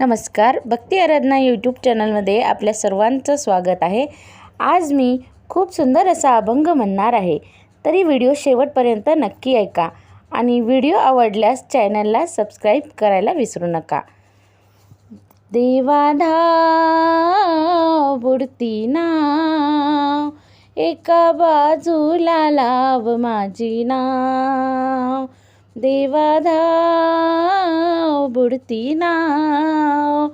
नमस्कार भक्ती आराधना यूट्यूब चॅनलमध्ये आपल्या सर्वांचं स्वागत आहे. आज मी खूप सुंदर असा अभंग म्हणणार आहे. तरी व्हिडिओ शेवटपर्यंत नक्की ऐका आणि व्हिडिओ आवडल्यास चॅनलला सबस्क्राईब करायला विसरू नका. देवाधा बुडती ना एका बाजूला लाव माझी नाव. बुडती नाव.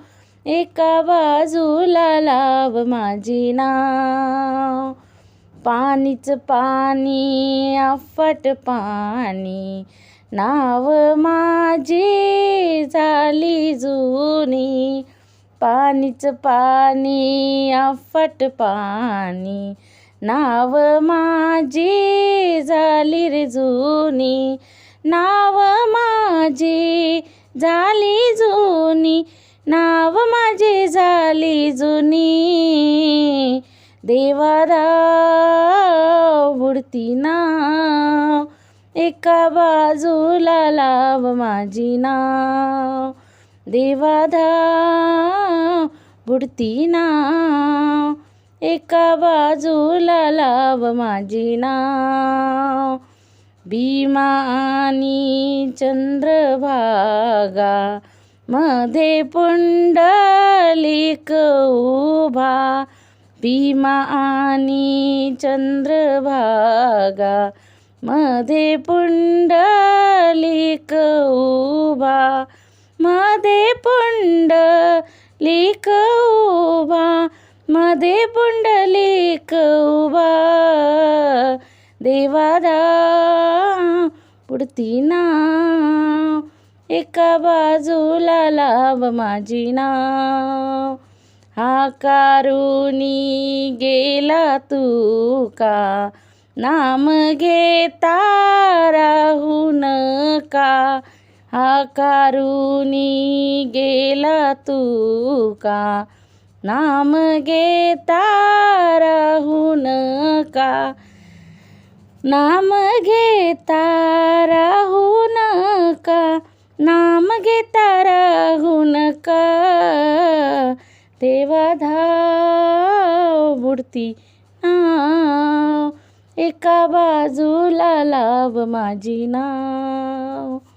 एका बाजूला लाव माझी नाव. पाणीच पाणी आफट पाणी. नाव माझी झाली जुनी. पाणीच पाणी आफट पाणी. नाव माझी झाली रे जुनी. नाव माझी झाली जुनी नाव माझे झाली जुनी. देवाराव बुडती नाव एका बाजूला लाव माझी नाव. देवाधाव बुडती नाव एका बाजूला लाव माझी नाव. भीमा आणि चंद्रभागा मध्ये पुंडलिक उभा. भीमा आणि चंद्रभागा मध्ये पुंडलिक उभा. मध्ये पुंडलिक उभा. मध्ये पुंडलिक उभा. देवादा पुढती ना एका बाजूला लाव माझी नाव हा कारुणी गेला तू का नाम घेता राहू नका हा कारुणी गेला तू का नाम घेता राहू नका नाम घेता राहू नका. नाम घेता राहू नका. देवाधाव बुडती नाव. एका बाजूला लाव माझी नाव.